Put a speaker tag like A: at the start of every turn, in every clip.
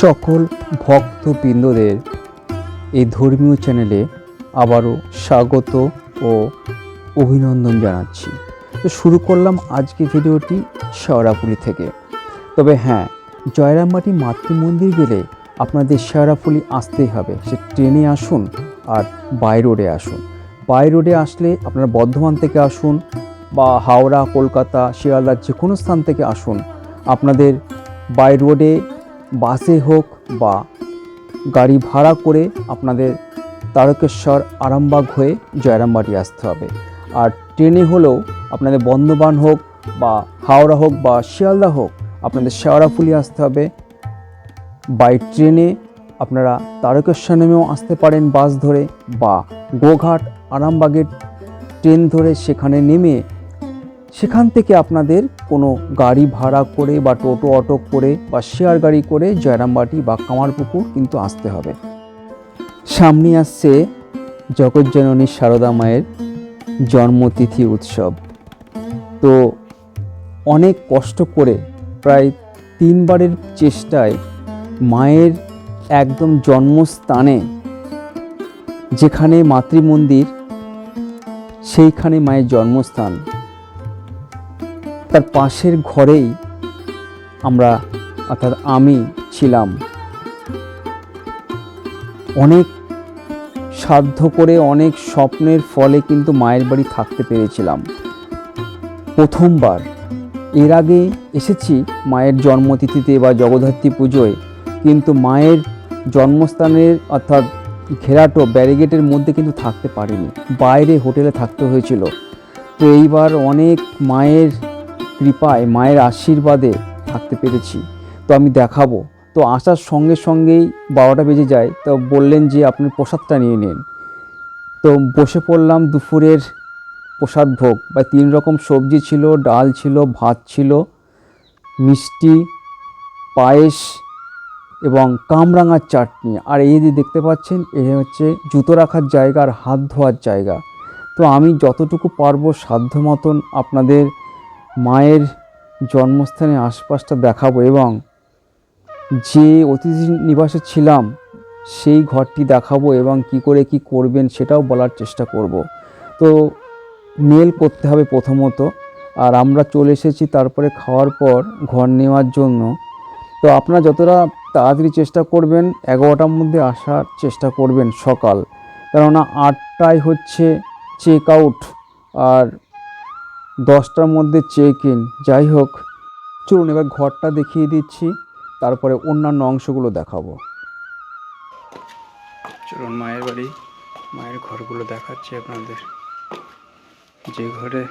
A: সকল ভক্তবৃন্দদের এই ধর্মীয় চ্যানেলে আবারও স্বাগত ও অভিনন্দন জানাচ্ছি। তো শুরু করলাম আজকে ভিডিওটি শেওড়াপুলি থেকে। তবে হ্যাঁ জয়রামবাটি মাতৃমন্দির গেলে আপনাদের শেওড়াফুলি আসতেই হবে। সে ট্রেনে আসুন আর বাই রোডে আসুন। বাই রোডে আসলে আপনারা বর্ধমান থেকে আসুন বা হাওড়া, কলকাতা, শিয়ালদা যে কোনো স্থান থেকে আসুন। আপনাদের বাই রোডে বাসে হোক বা গাড়ি ভাড়া করে আপনাদের তারকেশ্বর আরামবাগ হয়ে জয়রামবাটি আসতে হবে। আর ট্রেনে হলেও আপনাদের বন্ধবান হোক বা হাওড়া হোক বা শিয়ালদা হোক, আপনাদের শেওড়াফুলি আসতে হবে। বাই ট্রেনে আপনারা তারকেশ্বর নেমেও আসতে পারেন বাস ধরে বা গোঘাট আরামবাগের ট্রেন ধরে সেখানে নেমে সেখান থেকে আপনাদের কোনো গাড়ি ভাড়া করে বা টোটো, অটো করে বা শেয়ার গাড়ি করে জয়রামবাটি বা কামারপুকুর কিন্তু আসতে হবে। সামনে আসছে জগজ্জননী সারদা মায়ের জন্মতিথি উৎসব। তো অনেক কষ্ট করে প্রায় তিনবারের চেষ্টায় মায়ের একদম জন্মস্থানে যেখানে মাতৃমন্দির, সেইখানে মায়ের জন্মস্থান। তার পাশের ঘরেই আমরা, অর্থাৎ আমি ছিলাম। অনেক সাধ্য করে, অনেক স্বপ্নের ফলে কিন্তু মায়ের বাড়ি থাকতে পেরেছিলাম। প্রথমবার। এর আগে এসেছি মায়ের জন্মতিথিতে বা জগদ্ধাত্রী পুজোয়, কিন্তু মায়ের জন্মস্থানের, অর্থাৎ ঘেরাটো ব্যারিগেটের মধ্যে কিন্তু থাকতে পারিনি। বাইরে হোটেলে থাকতে হয়েছিল। তো এইবার অনেক মায়ের কৃপায় মায়ের আশীর্বাদে থাকতে পেরেছি। তো আমি দেখাবো। তো আসার সঙ্গে সঙ্গেই বারোটা বেজে যায়। তো বললেন যে আপনি প্রসাদটা নিয়ে নিন। তো বসে পড়লাম দুপুরের প্রসাদ ভোগ। বা তিন রকম সবজি ছিল, ডাল ছিল, ভাত ছিল, মিষ্টি, পায়েস এবং কামরাঙার চাটনি। আর এই যে দেখতে পাচ্ছেন এ হচ্ছে জুতো রাখার জায়গা আর হাত ধোয়ার জায়গা। তো আমি যতটুকু পারব সাধ্য মতন আপনাদের মায়ের জন্মস্থানের আশপাশটা দেখাবো এবং যে অতিথি নিবাসে ছিলাম, সেই ঘরটি দেখাবো এবং কি করে কি করবেন সেটাও বলার চেষ্টা করব। তো মেল করতে হবে প্রথমত, আর আমরা চলে এসেছি তারপরে খাওয়ার পর ঘর নেওয়ার জন্য। তো আপনারা যতটা তাড়াতাড়ি চেষ্টা করবেন, এগারোটার মধ্যে আসার চেষ্টা করবেন সকাল। কেননা আটটায় হচ্ছে চেক আউট আর দশটার মধ্যে চেক ইন যাই হোক, চলুন এবার ঘরটা দেখিয়ে দিচ্ছি, তারপরে অন্যান্য অংশগুলো দেখাবো। চলুন মায়ের বাড়ি, মায়ের ঘরগুলো দেখাচ্ছি আপনাদের। যে ঘরে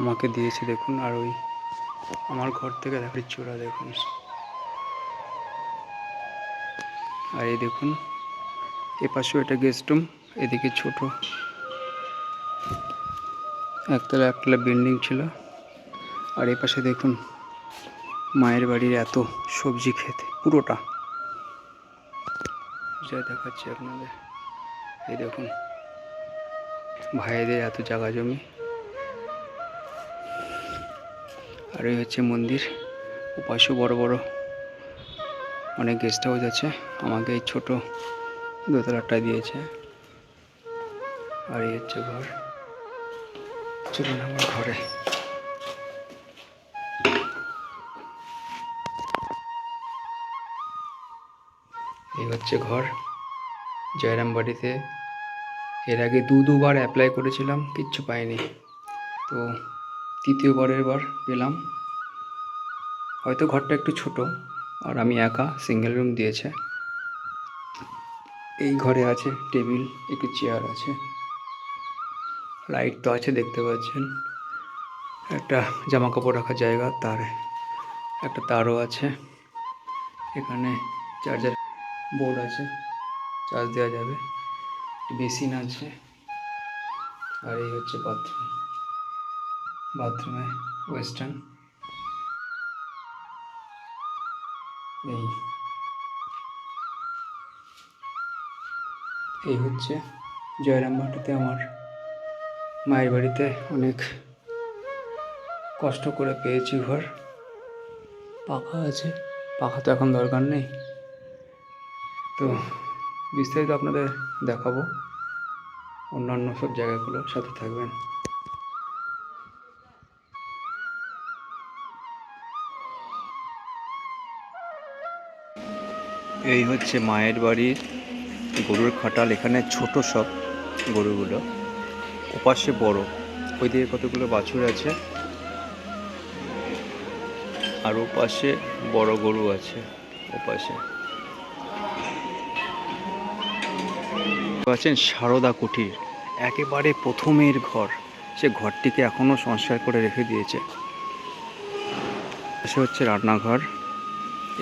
A: আমাকে দিয়েছে, দেখুন, আর ওই আমার ঘর থেকে দেখার চূড়া দেখুন। আর এই দেখুন এ পাশেও এটা গেস্ট রুম এদিকে ছোট একতলা একতলা বিল্ডিং ছিল। আর এই পাশে দেখুন, মায়ের বাড়ির এত সবজি খেতে, পুরোটা। যা দেখাচ্ছি আপনাদের। এই দেখুন, ভাইদের এত জায়গা জমি। আর এই হচ্ছে মন্দির। উপাসও বড় বড় অনেক গেস্ট হাউস আছে। আমাকে এই ছোট দোতলাটা দিয়েছে। আর এই হচ্ছে ঘর। চলুন আমার ঘরে। এই হচ্ছে ঘর। জয়রামবাড়িতে এর আগে দু দুবার অ্যাপ্লাই করেছিলাম, কিচ্ছু পাইনি। তো তৃতীয়বারের বার পেলাম। হয়তো ঘরটা একটু ছোট, আর আমি একা সিঙ্গেল রুম দিয়েছে। এই ঘরে আছে টেবিল, একটু চেয়ার আছে। লাইট তো আছে, দেখতে পাচ্ছেন। একটা জামা কাপড় রাখার জায়গা, তার একটা তারও আছে। এখানে চার্জার বোর্ড আছে চার্জ দেওয়া যাবে। বেসিন আছে, আর এই হচ্ছে বাথরুম বাথরুমে ওয়েস্টার্ন এই। এই হচ্ছে জয়রামবাটিতে আমার মায়ের বাড়িতে অনেক কষ্ট করে পেয়েছি ঘর।
B: পাখা আছে, পাখা তো এখন দরকার নেই। তো বিস্তারিত আপনাদের দেখাবো। অন্যান্য সব জায়গাগুলো সাথে থাকবেন। এই হচ্ছে মায়ের বাড়ির গরুর খাটাল, এখানে ছোট সব গরুগুলো। ওপাশে বড়। ওইদিকে কতগুলো বাছুর আছে? আর ওপাশে বড় গরু আছে, ওপাশে। আছেন সারদা কুটির, একেবারে প্রথমের ঘর। সে ঘরটিকে এখনও সংস্কার করে রেখে দিয়েছে। পাশে হচ্ছে রান্নাঘর,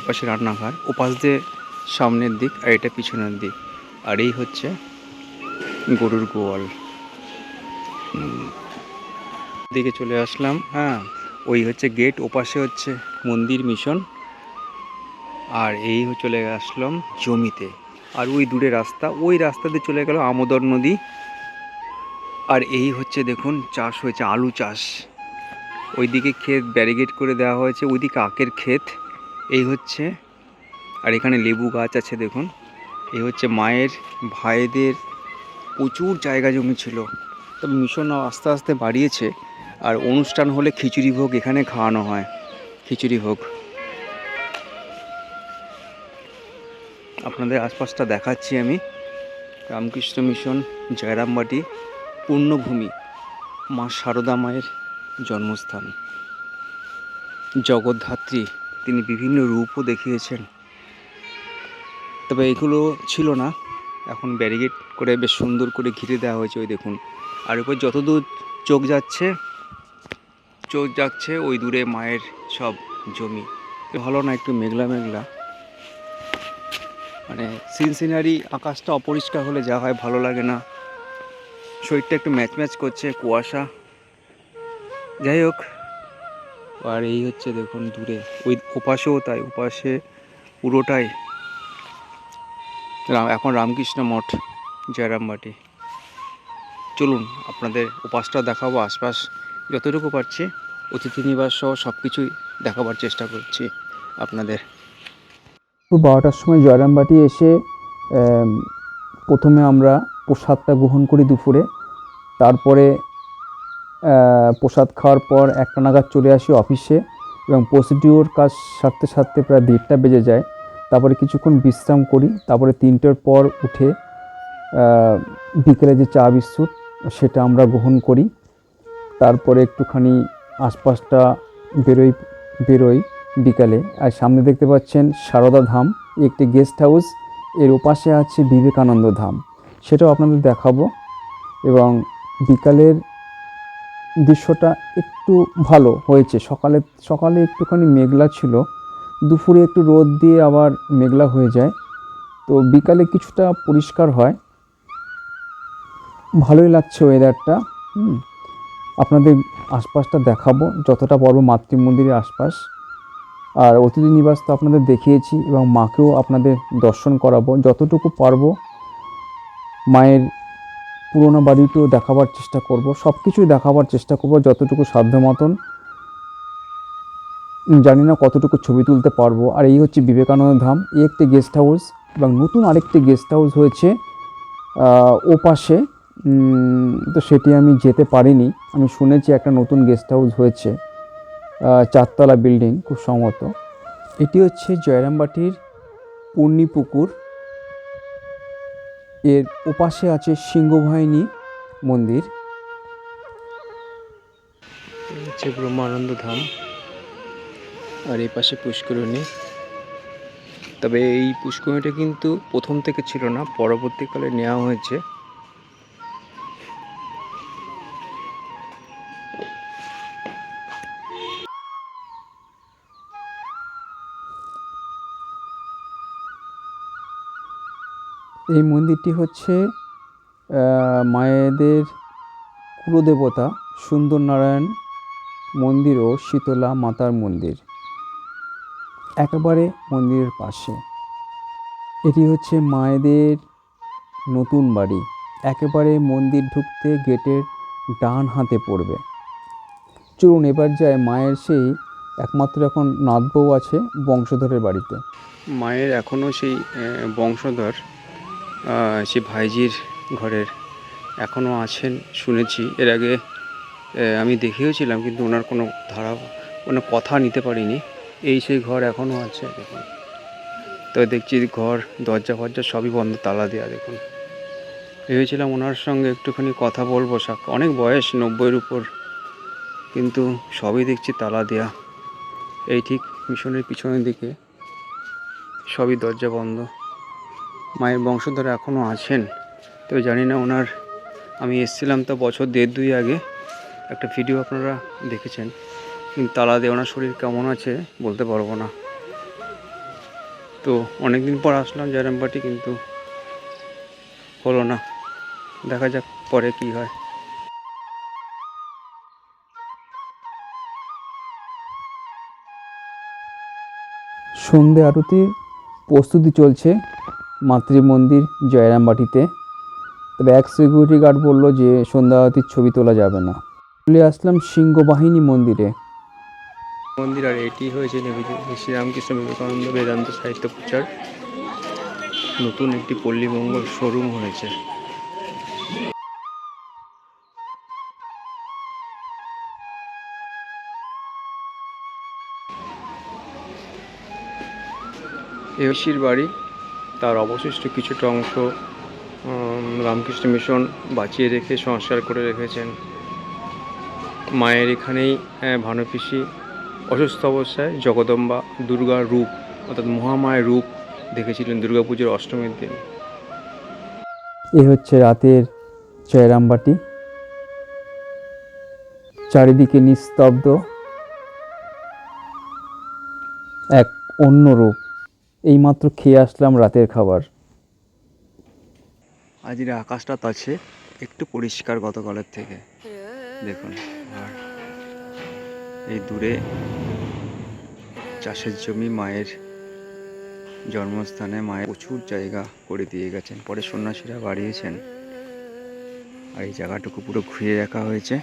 B: এপাশে রান্নাঘর, ওপাশ দিয়ে সামনের দিক আর এটা পিছনের দিক। আর এই হচ্ছে গরুর গোয়াল। দিকে চলে আসলাম হ্যাঁ ওই হচ্ছে গেট ওপাশে হচ্ছে মন্দির মিশন আর এই চলে আসলাম জমিতে। আর ওই দূরে রাস্তা, ওই রাস্তা দিয়ে চলে গেল আমোদর নদী। আর এই হচ্ছে দেখুন, চাষ হয়েছে, আলু চাষ। ওইদিকে ক্ষেত ব্যারিগেড করে দেওয়া হয়েছে, ওইদিকে আখের ক্ষেত। এই হচ্ছে, আর এখানে লেবু গাছ আছে দেখুন। এই হচ্ছে মায়ের, ভাইদের প্রচুর জায়গা জমি ছিল। তবে মিশন আস্তে আস্তে বাড়িয়েছে। আর অনুষ্ঠান হলে খিচুড়ি ভোগ এখানে খাওয়ানো হয়। খিচুড়ি ভোগ। আপনাদের আশপাশটা দেখাচ্ছি আমি। রামকৃষ্ণ মিশন, জয়রামবাটি, পূর্ণভূমি, মা সারদা মায়ের জন্মস্থান। জগদ্ধাত্রী, তিনি বিভিন্ন রূপও দেখিয়েছেন। তবে এগুলো ছিল না। এখন ব্যারিকেড করে বেশ সুন্দর করে ঘিরে দেওয়া হয়েছে, ওই দেখুন। আর উপর যতদূর চোখ যাচ্ছে চোখ যাচ্ছে, ওই দূরে মায়ের সব জমি। ভালো না একটু মেঘলা মেঘলা। মানে সিন সিনারি আকাশটা অপরিষ্কার হলে যা হয় ভালো লাগে না। শরীরটা একটু ম্যাচ ম্যাচ করছে, কুয়াশা। যাই হোক, আর এই হচ্ছে দেখুন দূরে। ওই ওপাশেও তাই, ওপাশে পুরোটাই। এখন রামকৃষ্ণ মঠ, জয়রামবাটি। চলুন আপনাদের উপাসটা দেখাবো, আশপাশ যতটুকু পারছি, অতিথি নিবাস সহ সব কিছুই দেখাবার চেষ্টা করছি আপনাদের।
A: বারোটার সময় জয়রামবাটি এসে প্রথমে আমরা প্রসাদটা গ্রহণ করি দুপুরে। তারপরে প্রসাদ খাওয়ার পর একটা নাগাদ চলে আসি অফিসে এবং প্রসিডিওর কাজ সারতে সারতে প্রায় দেড়টা বেজে যায়। তারপরে কিছুক্ষণ বিশ্রাম করি, তারপরে তিনটের পর উঠে বিকেলে যে চা বিস্কুট সেটা আমরা গ্রহণ করি। তারপরে একটুখানি আশপাশটা বেরোই বেরোই বিকালে। আর সামনে দেখতে পাচ্ছেন সারদা ধাম, একটি গেস্ট হাউস এর ওপাশে আছে বিবেকানন্দ ধাম। সেটাও আপনাদের দেখাবো। এবং বিকালের দৃশ্যটা একটু ভালো হয়েছে। সকালে সকালে একটুখানি মেঘলা ছিল। দুপুরে একটু রোদ দিয়ে আবার মেঘলা হয়ে যায়। তো বিকালে কিছুটা পরিষ্কার হয়। ভালোই লাগছে ওয়েদারটা হুম। আপনাদের আশপাশটা দেখাবো, যতটা পারব মাতৃ মন্দিরের আশপাশ। আর অতিথি নিবাস তো আপনাদের দেখিয়েছি এবং মাকেও আপনাদের দর্শন করাবো, যতটুকু পারব মায়ের পুরোনো বাড়িটিও দেখাবার চেষ্টা করব সব কিছুই দেখাবার চেষ্টা করব, যতটুকু সাধ্য মতন জানি না কতটুকু ছবি তুলতে পারব। আর এই হচ্ছে বিবেকানন্দ ধাম, এই একটি গেস্ট হাউস এবং নতুন আরেকটি গেস্ট হাউস হয়েছে ও পাশে তো সেটি আমি যেতে পারিনি। আমি শুনেছি একটা নতুন গেস্ট হাউস হয়েছে চারতলা বিল্ডিং খুব সম্ভবত। এটি হচ্ছে জয়রামবাটির পূর্ণিপুকুর। এর ওপাশে আছে সিংহবাহিনী মন্দির।
B: হচ্ছে ব্রহ্মানন্দ ধাম। আর এই পাশে পুষ্করিণী। তবে এই পুষ্করিণীটা কিন্তু প্রথম থেকে ছিল না, পরবর্তীকালে নেওয়া হয়েছে।
A: এই মন্দিরটি হচ্ছে মায়েদের কুলদেবতা সুন্দরনারায়ণ মন্দির ও শীতলা মাতার মন্দির একেবারে মন্দিরের পাশে। এটি হচ্ছে মায়েদের নতুন বাড়ি। একেবারে মন্দির ঢুকতে গেটের ডান হাতে পড়বে। চলুন এবার যায় মায়ের সেই একমাত্র এখন নাতবউ আছে বংশধরের বাড়িতে।
B: মায়ের এখনও সেই বংশধর সে ভাইজির ঘরের এখনও আছেন, শুনেছি। এর আগে আমি দেখেওছিলাম কিন্তু ওনার কোনো ধারা, কোনো কথা নিতে পারিনি। এই সেই ঘর এখনও আছে, দেখুন। তো দেখছি ঘর, দরজা ফরজা সবই বন্ধ, তালা দেওয়া দেখুন। ভেবেছিলাম ওনার সঙ্গে একটুখানি কথা বলব সাক- অনেক বয়স, নব্বইয়ের উপর। কিন্তু সবই দেখছি তালা দেয়া। এই ঠিক মিশনের পিছনের দিকে সবই দরজা বন্ধ। মায়ের বংশধর এখনও আছেন। তো জানি না ওনার, আমি এসেছিলাম তো বছর দেড় দুই আগে। একটা ভিডিও আপনারা দেখেছেন। কিন্তু তালা দিয়ে ওনার শরীর কেমন আছে বলতে পারব না। তো অনেক দিন পর আসলাম জয়রামবাটি কিন্তু হলো না। দেখা যাক পরে কি হয়।
A: সন্ধে আরতি প্রস্তুতি চলছে। মাতৃমন্দির জয়রামবাটিতে। তবে এক সিকিউরিটি গার্ড বলল যে সন্ধ্যা আরতির ছবি তোলা যাবে না। চলে আসলাম সিংহবাহিনী মন্দিরে।
B: মন্দির আর এটি হয়েছে শ্রীরামকৃষ্ণ বিবেকানন্দ বেদান্ত সাহিত্য প্রচার। নতুন একটি পল্লীমঙ্গল শোরুম হয়েছে। এসির বাড়ি তার অবশিষ্ট কিছুটা অংশ রামকৃষ্ণ মিশন বাঁচিয়ে রেখে সংস্কার করে রেখেছেন। মায়ের এখানেই আহ, ভানুপিসি অসুস্থ অবস্থায় জগদম্বা দুর্গার রূপ অর্থাৎ মহামায়ের রূপ দেখেছিলেন দুর্গাপুজোর অষ্টমীর দিন।
A: এ হচ্ছে রাতের জয়রামবাটি চারিদিকে নিস্তব্ধ এক অন্য রূপ। এইমাত্র খেয়ে আসলাম রাতের খাবার।
B: আজকের আকাশটা আছে, একটু পরিষ্কার গতকালের থেকে। দেখুন, আর এই দূরে চাষের জমি, মায়ের জন্মস্থানে মায়ের প্রচুর জায়গা করে দিয়ে গেছেন। পরে সন্ন্যাসীরা বাড়িয়েছেন। আর এই জায়গাটুকু পুরো ঘুরিয়ে রাখা হয়েছে।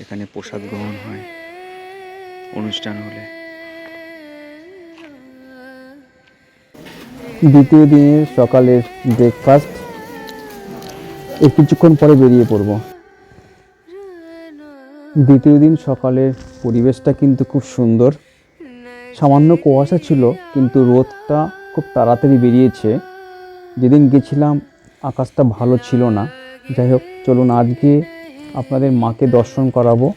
B: এখানে প্রসাদ গ্রহণ হয়। অনুষ্ঠান হলে।
A: দ্বিতীয় দিনের সকালের ব্রেকফাস্ট এই কিছুক্ষণ পরে বেরিয়ে পড়ব। দ্বিতীয় দিন সকালের পরিবেশটা কিন্তু খুব সুন্দর। সামান্য কুয়াশা ছিল, কিন্তু রোদটা খুব তাড়াতাড়ি বেরিয়েছে। যেদিন গেছিলাম, আকাশটা ভালো ছিল না। যাই হোক, চলুন আজকে আপনাদের মাকে দর্শন করাবো।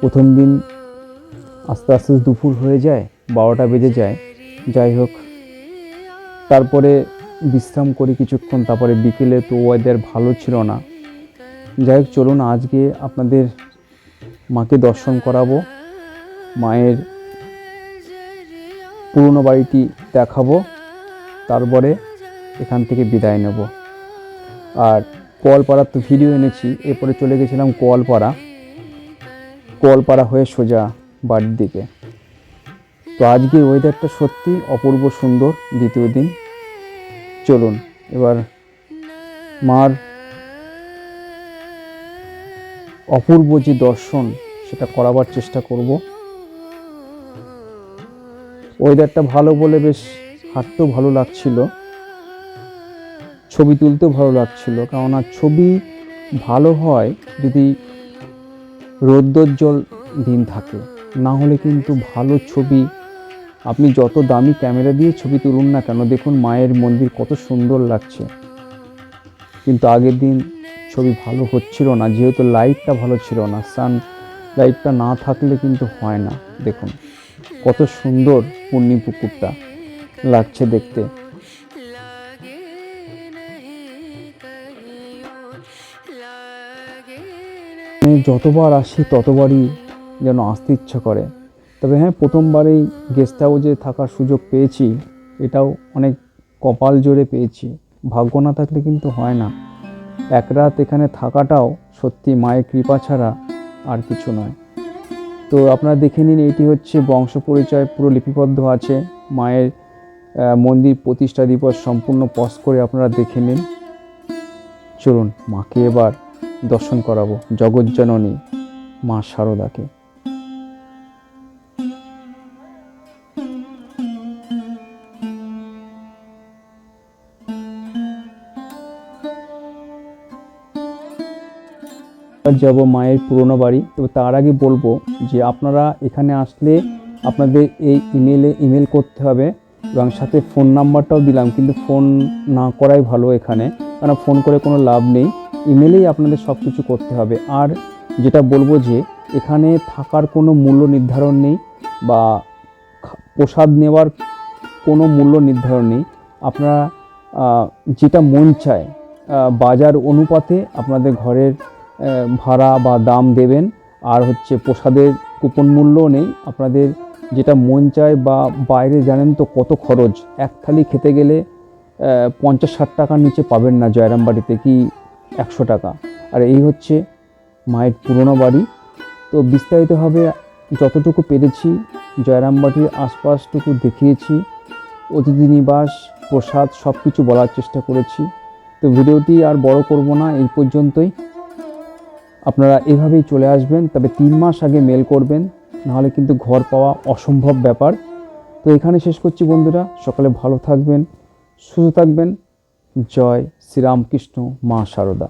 A: প্রথম দিন আস্তে আস্তে দুপুর হয়ে যায়, বারোটা বেজে যায়। যাই হোক তারপরে বিশ্রাম করি কিছুক্ষণ, তারপরে বিকেলে তো ওয়েদার ভালো ছিল না। যাই হোক, চলুন আজকে আপনাদের মাকে দর্শন করাবো, মায়ের পুরনো বাড়িটি দেখাবো, তারপরে এখান থেকে বিদায় নেব। আর কোয়ালপাড়ার তো ভিডিও এনেছি, এরপরে চলে গেছিলাম কোয়ালপাড়া কোয়ালপাড়া হয়ে সোজা বাড়ির দিকে। তো আজকে ওয়েদারটা সত্যি অপূর্ব সুন্দর, দ্বিতীয় দিন। চলুন, এবার মার অপূর্ব যে দর্শন সেটা করাবার চেষ্টা করব। ওয়েদারটা ভালো বলে বেশ হাঁটতেও ভালো লাগছিল, ছবি তুলতেও ভালো লাগছিল, কেননা ছবি ভালো হয় যদি রৌদ্রোজ্জ্বল দিন থাকে, না হলে কিন্তু ভালো ছবি আপনি যত দামি ক্যামেরা দিয়ে ছবি তুলুন না কেন, দেখুন মায়ের মন্দির কত সুন্দর লাগছে। কিন্তু আগের দিন ছবি ভালো হচ্ছিল না, যেহেতু লাইটটা ভালো ছিল না সান লাইটটা না থাকলে কিন্তু হয় না, দেখুন। কত সুন্দর পূর্ণি পুকুরটা লাগছে দেখতে। যতবার আসি ততবারই যেন আসতে ইচ্ছা করে। তবে হ্যাঁ প্রথমবারেই গেস্ট হাউসে থাকার সুযোগ পেয়েছি। এটাও অনেক কপাল জোরে পেয়েছি। ভাগ্য না থাকলে কিন্তু হয় না। এক রাত এখানে থাকাটাও সত্যি মায়ের কৃপা ছাড়া আর কিছু নয়। তো আপনারা দেখে নিন, এটি হচ্ছে বংশ পরিচয়, পুরো লিপিবদ্ধ আছে। মায়ের মন্দির প্রতিষ্ঠা দিবস সম্পূর্ণ পজ করে আপনারা দেখে নিন। চলুন, মাকে এবার দর্শন করাবো। জগজ্জননী মা শারদাকে যাব মায়ের পুরনো বাড়ি। তবে তার আগে বলব যে আপনারা এখানে আসলে আপনাদের এই ইমেলে ইমেল করতে হবে এবং সাথে ফোন নাম্বারটাও দিলাম, কিন্তু ফোন না করাই ভালো এখানে। কারণ ফোন করে কোনো লাভ নেই। ইমেলেই আপনাদের সব কিছু করতে হবে। আর যেটা বলব যে এখানে থাকার কোনো মূল্য নির্ধারণ নেই বা প্রসাদ নেওয়ার কোনো মূল্য নির্ধারণ নেই। আপনারা যেটা মন চায় বাজার অনুপাতে আপনাদের ঘরের ভাড়া বা দাম দেবেন। আর হচ্ছে প্রসাদের কুপন মূল্যও নেই। আপনাদের যেটা মন চায় বা বাইরে জানেন তো কত খরচ। এক থালি খেতে গেলে পঞ্চাশ ষাট টাকার নিচে পাবেন না জয়রামবাড়িতে, কি একশো টাকা। আর এই হচ্ছে মায়ের পুরনো বাড়ি। তো বিস্তারিতভাবে যতটুকু পেরেছি জয়রামবাটির আশপাশটুকু দেখিয়েছি। অতিথি নিবাস, প্রসাদ সব কিছু বলার চেষ্টা করেছি। তো ভিডিওটি আর বড় করব না, এই পর্যন্তই। আপনারা এভাবেই চলে আসবেন, তবে তিন মাস আগে মেল করবেন, নাহলে কিন্তু ঘর পাওয়া অসম্ভব ব্যাপার। তো এখানে শেষ করছি বন্ধুরা, সকালে ভালো থাকবেন, সুস্থ থাকবেন। জয় শ্রীরামকৃষ্ণ মা শারদা